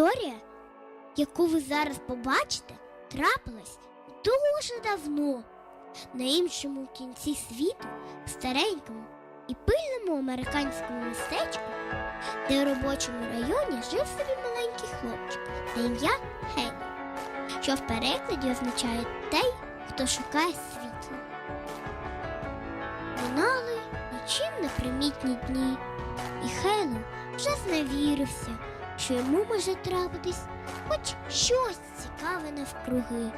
Історія, яку ви зараз побачите, трапилась дуже давно, на іншому кінці світу, старенькому і пильному американському містечку, де у робочому районі жив собі маленький хлопчик на ім'я Генрі, що в перекладі означає той, хто шукає світло. Минали нічим не примітні дні, і Хейло вже зневірився, що йому може трапитись хоч щось цікаве навкруги.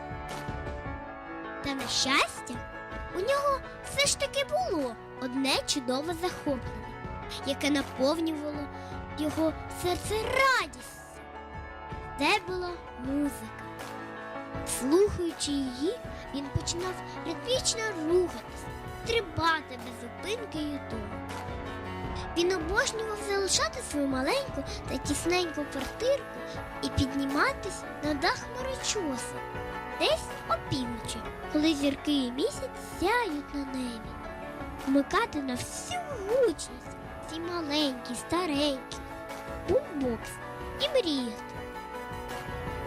Та на щастя, у нього все ж таки було одне чудове захоплення, яке наповнювало його серце радістю. Це була музика. Слухаючи її, він починав ритмічно рухатись, стрибати без зупинки й утому. Він обожнював залишати свою маленьку та тісненьку квартирку і підніматись на дах хмарочоса десь опівночі, коли зірки і місяць сяють на небі. Вмикати на всю гучність ці маленькі, старенькі, бумбокс і мріяти.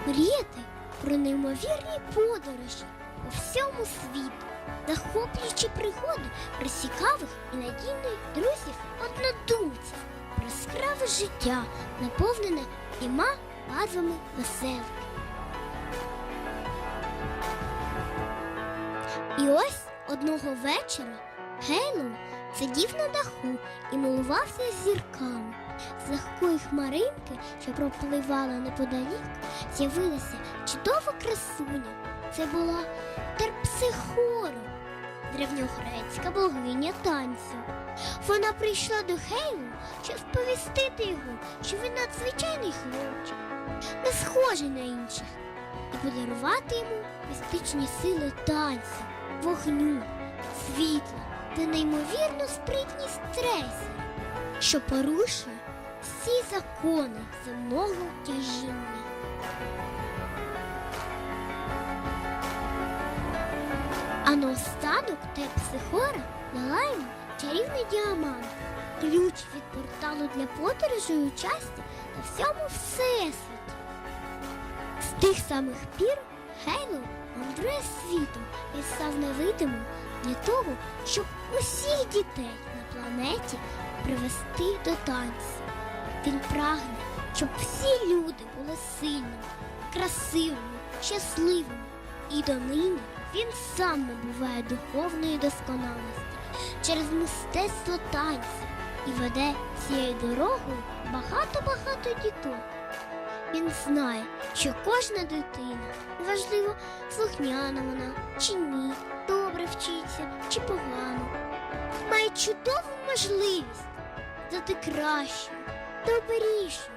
Мріяти про неймовірні подорожі по всьому світу, захоплюючи пригоди про цікавих і надійних друзів однодумців, про яскраве життя, наповнене всіма барвами веселки. І ось одного вечора Гейлоу сидів на даху і милувався зірками. З легкої хмаринки, що пропливала неподалік, з'явилася чудова красуня. Це була Терпсихора, древньогрецька богиня танцю. Вона прийшла до Гейлу, щоб сповістити його, що він надзвичайний хлопчик, не схожий на інших, і подарувати йому містичні сили танцю, вогню, світла та неймовірну спритність стресу, що порушує всі закони земного тяжіння. А наостанок Терпсихора дала чарівний діамант, ключ від порталу для подорожей у часті та всьому всесвіті. З тих самих пір Хейло мандрує світом і став невидимим для того, щоб усіх дітей на планеті привести до танцю. Він прагне, щоб всі люди були сильними, красивими, щасливими. І донині він сам набуває духовної досконалості через мистецтво танцю і веде цією дорогою багато-багато діток. Він знає, що кожна дитина, неважливо, слухняна вона чи ні, добре вчиться чи погано, має чудову можливість стати кращою, добрішою,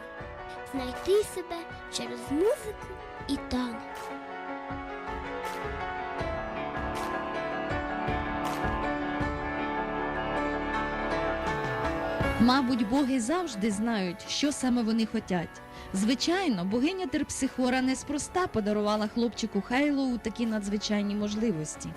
знайти себе через музику і танець. Мабуть, боги завжди знають, що саме вони хотять. Звичайно, богиня Терпсихора неспроста подарувала хлопчику Хейлоу такі надзвичайні можливості.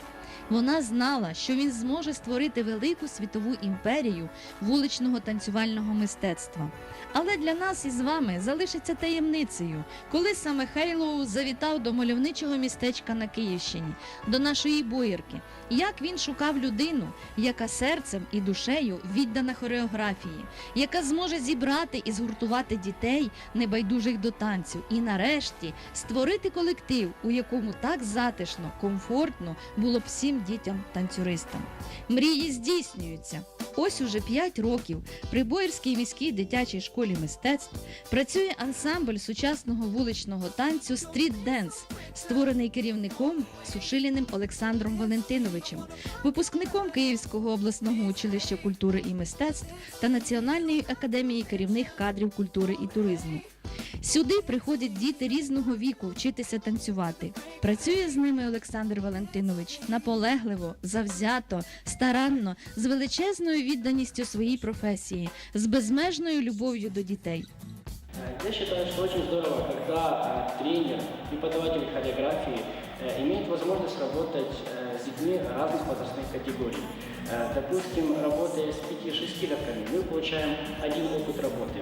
Вона знала, що він зможе створити велику світову імперію вуличного танцювального мистецтва. Але для нас із вами залишиться таємницею, коли саме Хейлоу завітав до мальовничого містечка на Київщині, до нашої боярки, як він шукав людину, яка серцем і душею віддана хореографії, яка зможе зібрати і згуртувати дітей, небайдужих до танцю, і нарешті створити колектив, у якому так затишно, комфортно було б всім дітям-танцюристам. Мрії здійснюються. Ось уже 5 років при Боярській міській дитячій школі мистецтв працює ансамбль сучасного вуличного танцю Стріт Денс, створений керівником Сушиліним Олександром Валентиновичем, випускником Київського обласного училища культури і мистецтв та Національної академії керівних кадрів культури і туризму. Сюди приходять діти різного віку вчитися танцювати. Працює з ними Олександр Валентинович наполегливо, завзято, старанно, з величезною відданістю своїй професії, з безмежною любов'ю до дітей. Я считаю, что очень здорово, когда э, тренер, преподаватель хореографии э, имеет возможность работать э, с разных возрастных категорий. Э, Допустим, работая с 5-6 мы получаем один опыт работы.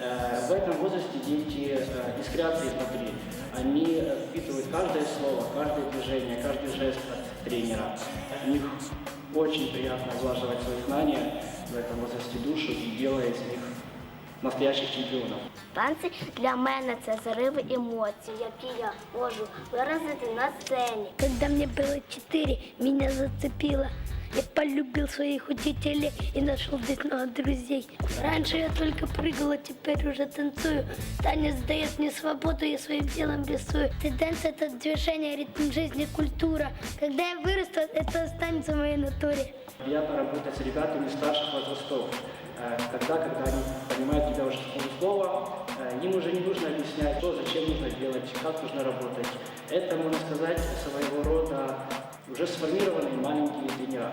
Э, В этом возрасте дети э, креации изнутри. Они впитывают каждое слово, каждое движение, каждый жест от тренера. У них очень приятно влаживать свои знания в этом возрасте душу и делает из них настоящих чемпионов. Танці для мене це зариви емоцій, які я можу виразити на сцені. Когда мне было четыре, меня зацепило. Я полюбил своих учителей и нашел здесь много друзей. Раньше я только прыгала, теперь уже танцую. Танец дает мне свободу, я своим телом рисую. Тенденция – это движение, ритм жизни, культура. Когда я вырасту, это останется в моей натуре. Приятно работать с ребятами старших возрастов. Э, Тогда, когда они понимают тебя уже с полуслова, э, им уже не нужно объяснять, что, зачем нужно делать, как нужно работать. Это, можно сказать, своего рода уже сформированные маленькие тренера.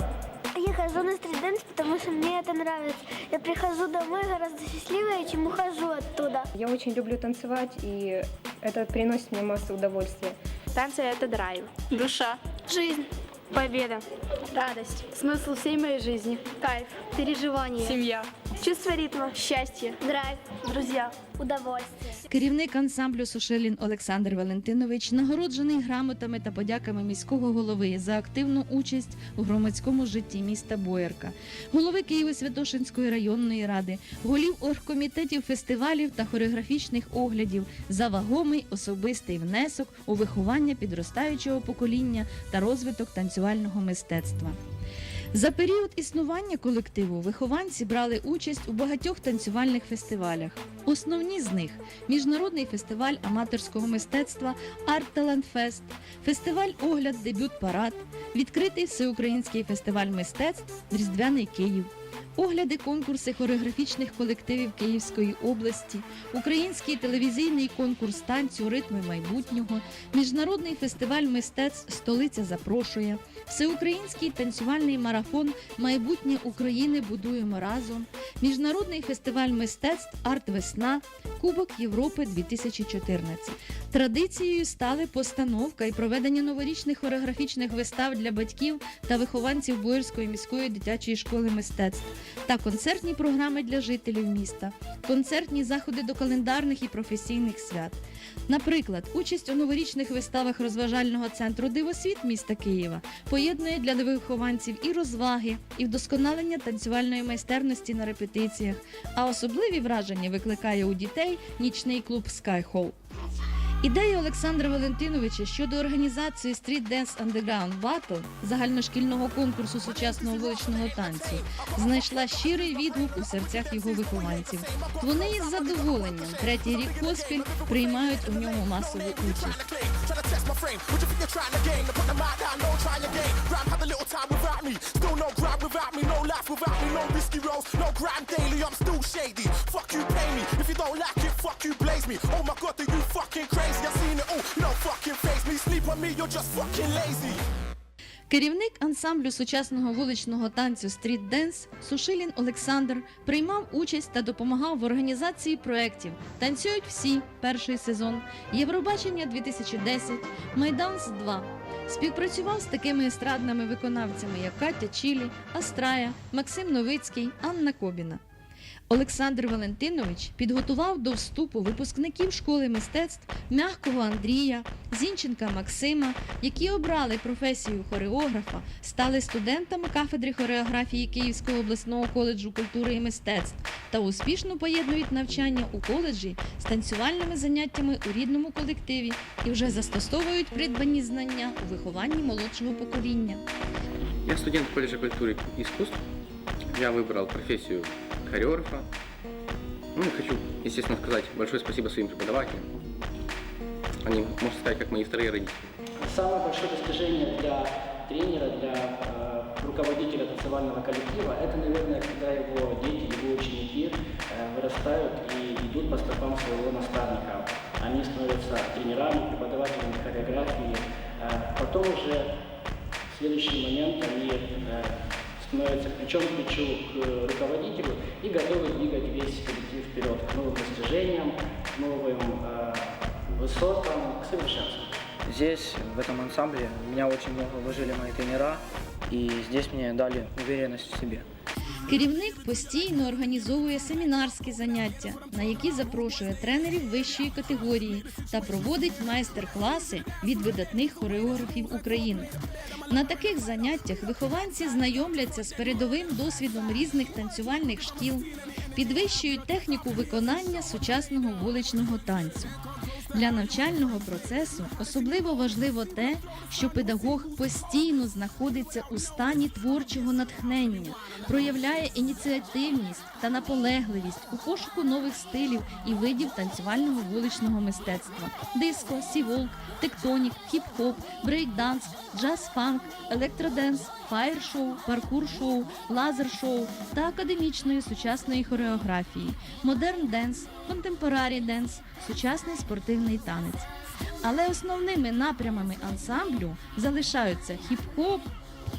Я хожу на стрит-дэнс, потому что мне это нравится. Я прихожу домой гораздо счастливее, чем ухожу оттуда. Я очень люблю танцевать, и это приносит мне массу удовольствия. Танцы – это драйв, душа, Жизнь, победа, радость, смысл всей моей жизни, кайф, Переживание. семья, чувство ритма, счастье. драйв, друзья, удовольствие. Керівник ансамблю Сушелін Олександр Валентинович нагороджений грамотами та подяками міського голови за активну участь у громадському житті міста Боярка, голови Києво-Святошинської районної ради, голів оргкомітетів фестивалів та хореографічних оглядів за вагомий особистий внесок у виховання підростаючого покоління та розвиток танцювального мистецтва. За період існування колективу вихованці брали участь у багатьох танцювальних фестивалях. Основні з них міжнародний фестиваль аматорського мистецтва Арт Талант Фест, фестиваль Огляд Дебют Парад, відкритий всеукраїнський фестиваль мистецтв Різдвяний Київ. Огляди конкурси хореографічних колективів Київської області, український телевізійний конкурс танцю Ритми майбутнього, міжнародний фестиваль мистецтв Столиця запрошує, всеукраїнський танцювальний марафон Майбутнє України будуємо разом, міжнародний фестиваль мистецтв Арт Весна, Кубок Європи 2014. Традицією стали постановка і проведення новорічних хореографічних вистав для батьків та вихованців Боярської міської дитячої школи мистецтв та концертні програми для жителів міста, концертні заходи до календарних і професійних свят. Наприклад, участь у новорічних виставах розважального центру Дивосвіт міста Києва поєднує для вихованців і розваги, і вдосконалення танцювальної майстерності на репетиціях, а особливі враження викликає у дітей нічний клуб Sky Hall. Ідея Олександра Валентиновича щодо організації Street Dance Underground Battle загальношкільного конкурсу сучасного вуличного танцю знайшла щирий відгук у серцях його вихованців. Вони із задоволенням третій рік поспіль приймають у ньому масову участь. Tryna test my frame. What you think you're trying to gain? To put the mic down, no try again. Grime had a little time without me. Still no grab without me. No life without me. No risky rolls. No grind daily. I'm still shady. Fuck you, pay me. If you don't like it, fuck you, blaze me. Oh my god, are you fucking crazy? I've seen it all. You don't fucking face me. Sleep on me, you're just fucking lazy. Керівник ансамблю сучасного вуличного танцю Street Dance Сушилін Олександр приймав участь та допомагав в організації проєктів Танцюють всі перший сезон, Євробачення 2010, Майданс 2. Співпрацював з такими естрадними виконавцями, як Катя Чілі, Астрая, Максим Новицький, Анна Кобіна. Олександр Валентинович підготував до вступу випускників школи мистецтв м'якого Андрія, Зінченка Максима, які обрали професію хореографа, стали студентами кафедри хореографії Київського обласного коледжу культури і мистецтв та успішно поєднують навчання у коледжі з танцювальними заняттями у рідному колективі і вже застосовують придбані знання у вихованні молодшого покоління. Я студент колледжа культуры и искусств. Я выбрал профессию хореографа. Ну хочу, естественно, сказать большое спасибо своим преподавателям. Они, можно сказать, как мои вторые родители. Самое большое достижение для тренера, для э, руководителя танцевального коллектива, это, наверное, когда его дети, его ученики э, вырастают и идут по стопам своего наставника. Они становятся тренерами, преподавателями хореографии. Э, потом уже в следующий момент они э, становятся плечом к плечу к руководителю и готовы двигать весь коллектив вперед к новым достижениям, к новым э, высотам, к совершенству. Здесь, в этом ансамбле, меня очень много вложили мои тренера, и здесь мне дали уверенность в себе. Керівник постійно організовує семінарські заняття, на які запрошує тренерів вищої категорії та проводить майстер-класи від видатних хореографів України. На таких заняттях вихованці знайомляться з передовим досвідом різних танцювальних шкіл, підвищують техніку виконання сучасного вуличного танцю. Для навчального процесу особливо важливо те, що педагог постійно знаходиться у стані творчого натхнення, проявляє ініціативність та наполегливість у пошуку нових стилів і видів танцювального вуличного мистецтва: диско, сіволк, тектонік, хіп-хоп, брейк-данс, джаз-фанк, електроденс, фаєр-шоу, паркур-шоу, лазер-шоу та академічної сучасної хореографії, модерн денс, контемпорарі денс, сучасний спортивний танець. Але основними напрямами ансамблю залишаються хіп-хоп,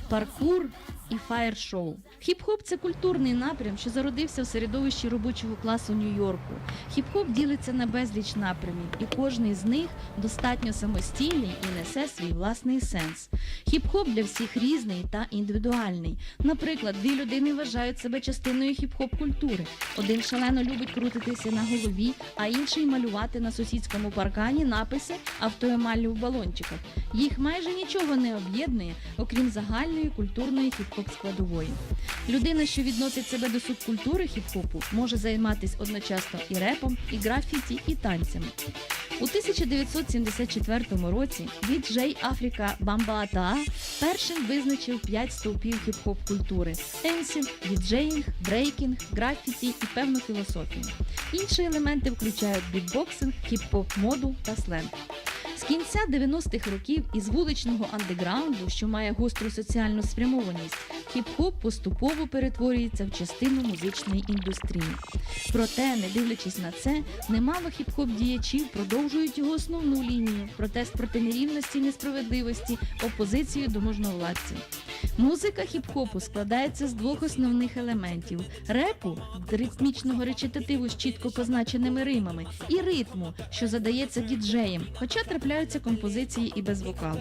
паркур і фаєр-шоу. Хіп-хоп це культурний напрям, що зародився в середовищі робочого класу Нью-Йорку. Хіп-хоп ділиться на безліч напрямів, і кожний з них достатньо самостійний і несе свій власний сенс. Хіп-хоп для всіх різний та індивідуальний. Наприклад, дві людини вважають себе частиною хіп-хоп культури. Один шалено любить крутитися на голові, а інший малювати на сусідському паркані написи автоемаллю в балончиках. Їх майже нічого не об'єднує, окрім загальної культурної хіп-хоп складової. Людина, що відносить себе до субкультури хіп-хопу, може займатися одночасно і репом, і графіті, і танцями. У 1974 році діджей Африка Бамбаатаа першим визначив п'ять стовпів хіп-хоп культури: енсінг, діджеїнг, брейкінг, графіті і певну філософію. Інші елементи включають бітбоксинг, хіп-хоп моду та сленг. Кінця 90-х років із вуличного андеграунду, що має гостру соціальну спрямованість, хіп-хоп поступово перетворюється в частину музичної індустрії. Проте, не дивлячись на це, немало хіп-хоп діячів продовжують його основну лінію протест проти нерівності несправедливості, опозицію до можновладців. Музика хіп-хопу складається з двох основних елементів: репу ритмічного речитативу з чітко позначеними римами, і ритму, що задається діджеєм, хоча трапляються композиції і без вокалу.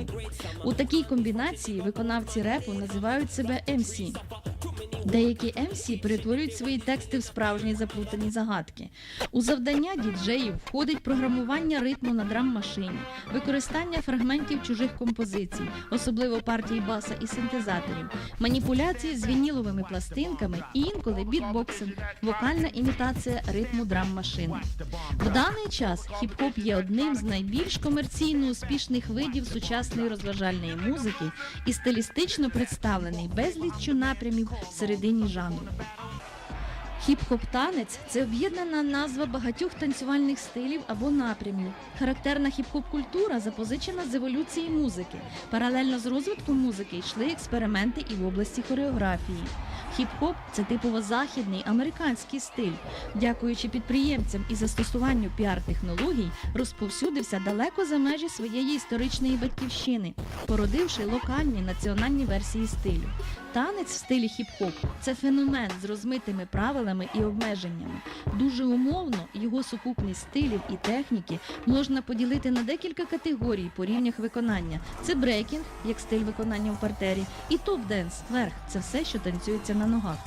У такій комбінації виконавці репу називають себе MC. Деякі MC перетворюють свої тексти в справжні заплутані загадки. У завдання діджеїв входить програмування ритму на драм-машині, використання фрагментів чужих композицій, особливо партій баса і синтезаторів, маніпуляції з вініловими пластинками і інколи бітбоксинг, вокальна імітація ритму драм-машини. В даний час хіп-хоп є одним з найбільш комерційно успішних видів сучасної розважальної музики і стилістично представлений безліччю напрямів всередині жанру. Хіп-хоп танець це об'єднана назва багатьох танцювальних стилів або напрямів. Характерна хіп-хоп культура запозичена з еволюції музики. Паралельно з розвитком музики йшли експерименти і в області хореографії. Хіп-хоп це типово західний американський стиль. Дякуючи підприємцям і застосуванню піар-технологій, розповсюдився далеко за межі своєї історичної батьківщини, породивши локальні національні версії стилю. Танець в стилі хіп-хоп це феномен з розмитими правилами і обмеженнями. Дуже умовно його сукупність стилів і техніки можна поділити на декілька категорій по рівнях виконання. Це брейкінг, як стиль виконання в партері, і топ-денс, верх це все, що танцюється на ногах.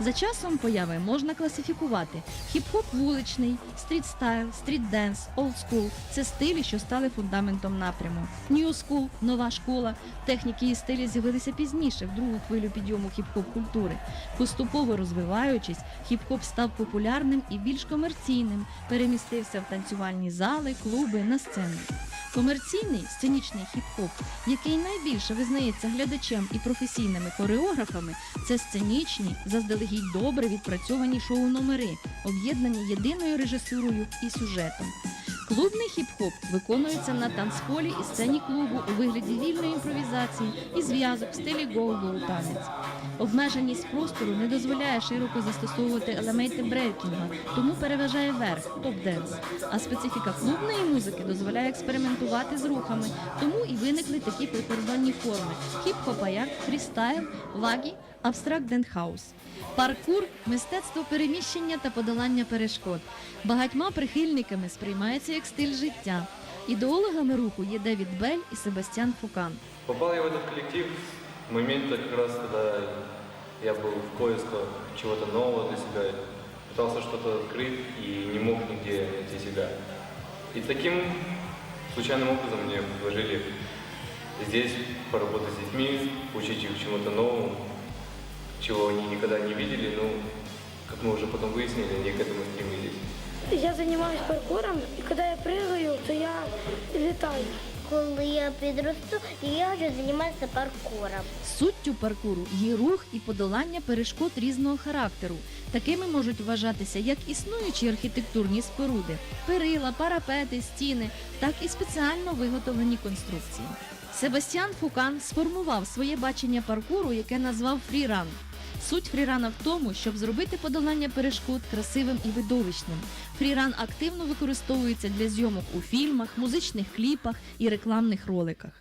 За часом появи можна класифікувати хіп-хоп вуличний, стріт-стайл, стріт-денс, олдскул – це стилі, що стали фундаментом напряму. Нью скул нова школа. Техніки і стилі з'явилися пізніше, в другу хвилю підйому хіп-хоп культури. Поступово розвиваючись, хіп-хоп став популярним і більш комерційним, перемістився в танцювальні зали, клуби, на сцену. Комерційний сценічний хіп-хоп, який найбільше визнається глядачем і професійними хореографами, це сценічні, заздалегідь добре відпрацьовані шоу-номери, об'єднані єдиною режисурою і сюжетом. Клубний хіп-хоп виконується на танцполі і сцені клубу у вигляді вільної імпровізації і зв'язок в стилі гоу-гоу танець. Обмеженість простору не дозволяє широко застосовувати елементи брейкінга, тому переважає верх топ-денс. А специфіка клубної музики дозволяє експериментувати з рухами, тому і виникли такі прикордонні форми: хіп-хопа як фрістайл, лагі, абстракт денхаус. Паркур мистецтво переміщення та подолання перешкод. Багатьма прихильниками сприймається як стиль життя. Ідеологами руху є Девід Бель і Себастьян Фукан. Попал я в этот коллектив в момент как раз, когда Я был в поисках чего-то нового для себя, пытался что-то открыть и не мог нигде найти себя. И таким случайным образом мне предложили здесь поработать с детьми, учить их чему-то новому, чего они никогда не видели, но, как мы уже потом выяснили, они к этому стремились. Я занимаюсь паркуром, и когда я прыгаю, то я летаю. Коли я підросту, я вже займаюся паркуром. Суттю паркуру є рух і подолання перешкод різного характеру. Такими можуть вважатися як існуючі архітектурні споруди, перила, парапети, стіни, так і спеціально виготовлені конструкції. Себастьян Фукан сформував своє бачення паркуру, яке назвав фріран. Суть фрірана в тому, щоб зробити подолання перешкод красивим і видовищним. Фріран активно використовується для зйомок у фільмах, музичних кліпах і рекламних роликах.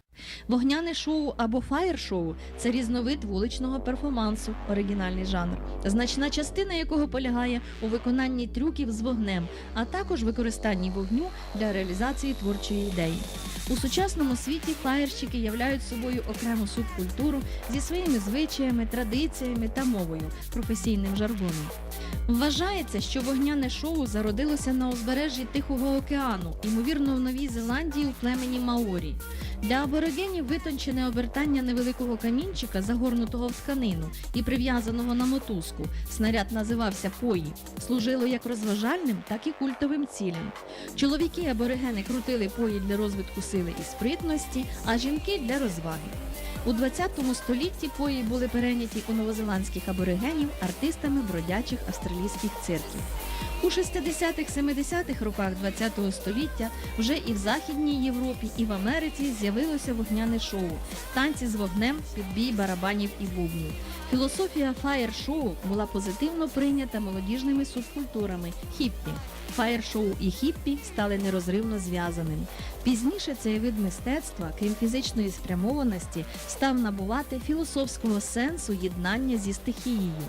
Вогняне шоу або фаєр-шоу це різновид вуличного перформансу, оригінальний жанр, значна частина якого полягає у виконанні трюків з вогнем, а також використанні вогню для реалізації творчої ідеї. У сучасному світі фаєрщики являють собою окрему субкультуру зі своїми звичаями, традиціями та мовою, професійним жаргоном. Вважається, що вогняне шоу зародилося на узбережжі Тихого океану, ймовірно, в Новій Зеландії у племені Маорі. Для аборигенів витончене обертання невеликого камінчика, загорнутого в тканину і прив'язаного на мотузку, снаряд називався пої, служило як розважальним, так і культовим цілям. Чоловіки аборигени крутили пої для розвитку сили і спритності, а жінки для розваги. У 20 столітті пої були перейняті у новозеландських аборигенів артистами бродячих австралійських цирків. У 60-70-х роках ХХ століття вже і в Західній Європі, і в Америці з'явилося вогняне шоу, танці з вогнем, підбій барабанів і бубнів. Філософія фаєр-шоу була позитивно прийнята молодіжними субкультурами хіппі. Фаєр-шоу і хіппі стали нерозривно зв'язаними. Пізніше цей вид мистецтва, крім фізичної спрямованості, став набувати філософського сенсу єднання зі стихією.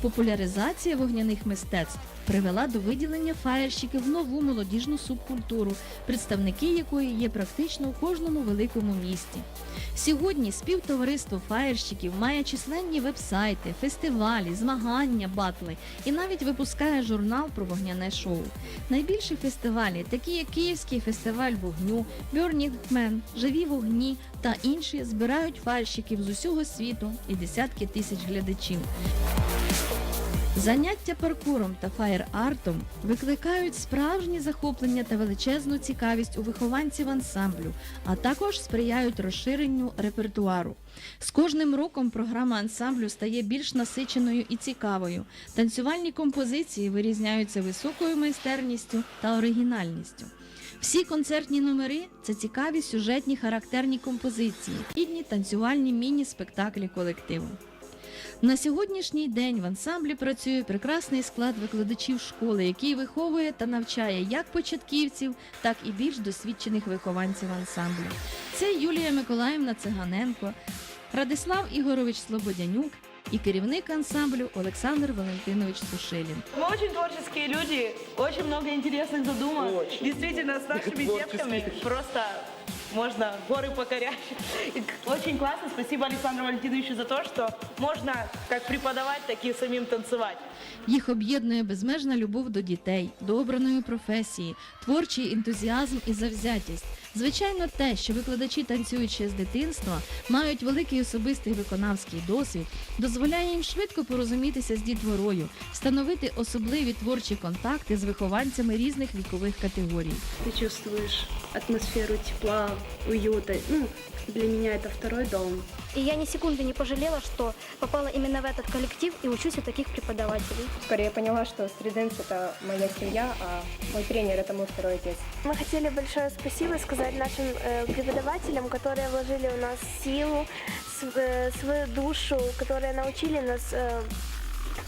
Популяризація вогняних мистецтв привела до виділення фаєрщиків нову молодіжну субкультуру, представники якої є практично у кожному великому місті. Сьогодні співтовариство фаєрщиків має численні вебсайти, фестивалі, змагання, батли і навіть випускає журнал про вогняне шоу. Найбільші фестивалі, такі як Київський фестиваль вогню, Burning Man, Живі вогні та інші, збирають фаєрщиків з усього світу і десятки тисяч глядачів. Заняття паркуром та фаєр-артом викликають справжнє захоплення та величезну цікавість у вихованців ансамблю, а також сприяють розширенню репертуару. З кожним роком програма ансамблю стає більш насиченою і цікавою. Танцювальні композиції вирізняються високою майстерністю та оригінальністю. Всі концертні номери це цікаві сюжетні характерні композиції, гідні танцювальні міні-спектаклі колективу. На сьогоднішній день в ансамблі працює прекрасний склад викладачів школи, який виховує та навчає як початківців, так і більш досвідчених вихованців ансамблю. Це Юлія Миколаївна Циганенко, Радислав Ігорович Слободянюк і керівник ансамблю Олександр Валентинович Сушилін. Мы очень творческие люди, очень много интересных задумок. Действительно, с нашими детками просто можно горы покорять. Очень классно. Спасибо Александру Валентиновичу за то, что можно как преподавать, так и самим танцевать. Їх об'єднує безмежна любов до дітей, до обраної професії, творчий ентузіазм і завзятість. Звичайно, те, що викладачі танцюють ще з дитинства, мають великий особистий виконавський досвід, дозволяє їм швидко порозумітися з дітворою, встановити особливі творчі контакти з вихованцями різних вікових категорій. Ты чувствуешь атмосферу тепла, уюта. Ну, для меня это второй дом. И я ни секунды не пожалела, что попала именно в этот коллектив и учусь у таких преподавателей. Скорее я поняла, что стриденс это моя семья, а мой тренер это мой второй отец. Мы хотели большое спасибо сказать нашим э, преподавателям, которые вложили в нас силу, св- э, свою душу, которые научили нас э,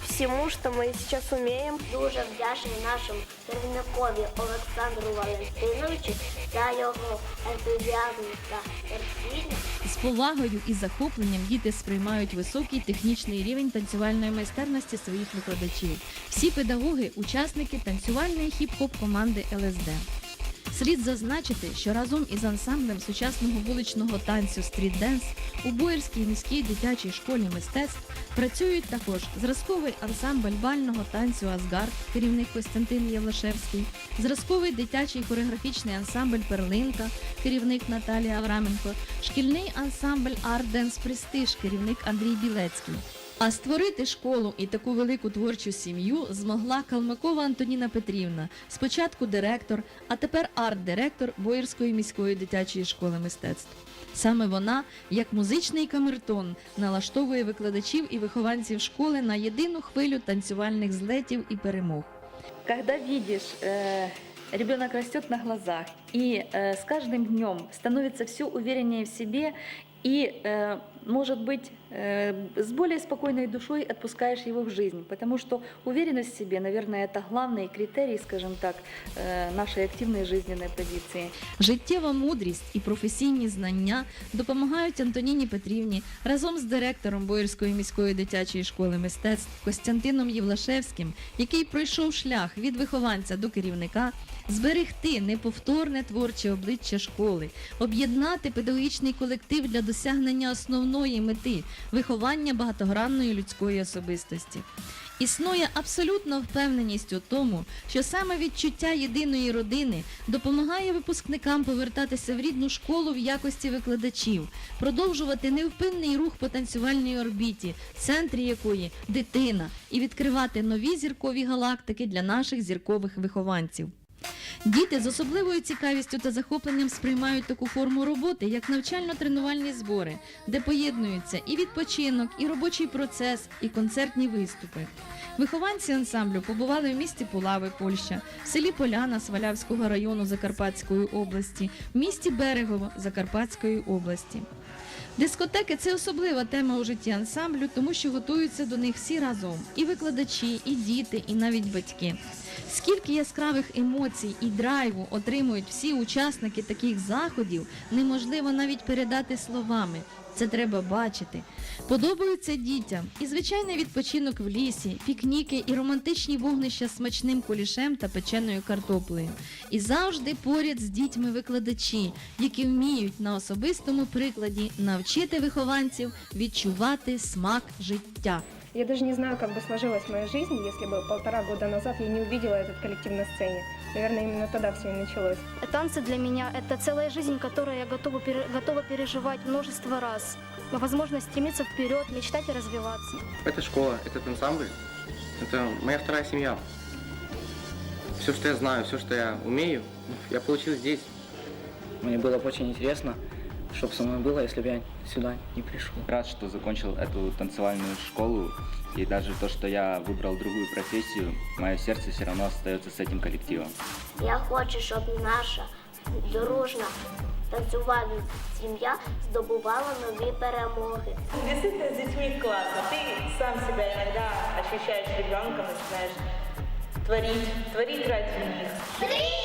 всему, что мы сейчас умеем. Дуже вдячний нашому керівникові Олександру Валентиновичу за його ентузіазм та терпіння. З повагою і захопленням діти сприймають високий технічний рівень танцювальної майстерності своїх викладачів. Всі педагоги учасники танцювальної хіп-хоп команди ЛСД. Слід зазначити, що разом із ансамблем сучасного вуличного танцю стріт-денс у Боярській міській дитячій школі мистецтв працюють також зразковий ансамбль бального танцю Асгард, керівник Костянтин Євлашевський, зразковий дитячий хореографічний ансамбль Перлинка, керівник Наталія Авраменко, шкільний ансамбль Арденс Престиж, керівник Андрій Білецький. А створити школу і таку велику творчу сім'ю змогла Калмакова Антоніна Петрівна, спочатку директор, а тепер арт-директор Боярської міської дитячої школи мистецтв. Саме вона, як музичний камертон, налаштовує викладачів і вихованців школи на єдину хвилю танцювальних злетів і перемог. Когда видишь, э, ребенок растет на глазах и э, с каждым днем становится все увереннее в себе и, э, может быть, э, с более спокойной душой отпускаешь его в жизнь, потому что уверенность в себе, наверное, это главный критерий, скажем так, э, нашей активной жизненной позиции. Життєва мудрість і професійні знання допомагають Антоніні Петрівні разом з директором Боярської міської дитячої школи мистецтв Костянтином Євлашевським, який пройшов шлях від вихованця до керівника, зберегти неповторне творче обличчя школи, об'єднати педагогічний колектив для досягнення основної мети виховання багатогранної людської особистості. Існує абсолютна впевненість у тому, що саме відчуття єдиної родини допомагає випускникам повертатися в рідну школу в якості викладачів, продовжувати невпинний рух по танцювальній орбіті, в центрі якої дитина, і відкривати нові зіркові галактики для наших зіркових вихованців. Діти з особливою цікавістю та захопленням сприймають таку форму роботи, як навчально-тренувальні збори, де поєднуються і відпочинок, і робочий процес, і концертні виступи. Вихованці ансамблю побували в місті Пулави, Польща, в селі Поляна Свалявського району Закарпатської області, в місті Берегово Закарпатської області. Дискотеки це особлива тема у житті ансамблю, тому що готуються до них всі разом: і викладачі, і діти, і навіть батьки. Скільки яскравих емоцій і драйву отримують всі учасники таких заходів, неможливо навіть передати словами. Це треба бачити. Подобаються дітям і звичайний відпочинок в лісі, пікніки і романтичні вогнища з смачним кулішем та печеною картоплею. І завжди поряд з дітьми викладачі, які вміють на особистому прикладі навчити вихованців відчувати смак життя. Я даже не знаю, как бы сложилась моя жизнь, если бы полтора года назад я не увидела этот коллектив на сцене. Наверное, именно тогда все и началось. Танцы для меня – это целая жизнь, которую я готова, пере- готова переживать множество раз. Возможность стремиться вперед, мечтать и развиваться. Эта школа, этот ансамбль, это моя вторая семья. Все, что я знаю, все, что я умею, я получил здесь. Мне было бы очень интересно, что бы со мной было, если бы я сюда не пришел. Рад, что закончил эту танцевальную школу. И даже то, что я выбрал другую профессию, мое сердце все равно остается с этим коллективом. Я хочу, щоб наша дружна танцювальна сім'я здобувала нові перемоги. Действительно, с детьми классно. Ты сам себя иногда ощущаешь ребенком, начинаешь творить, творить ради них. Три,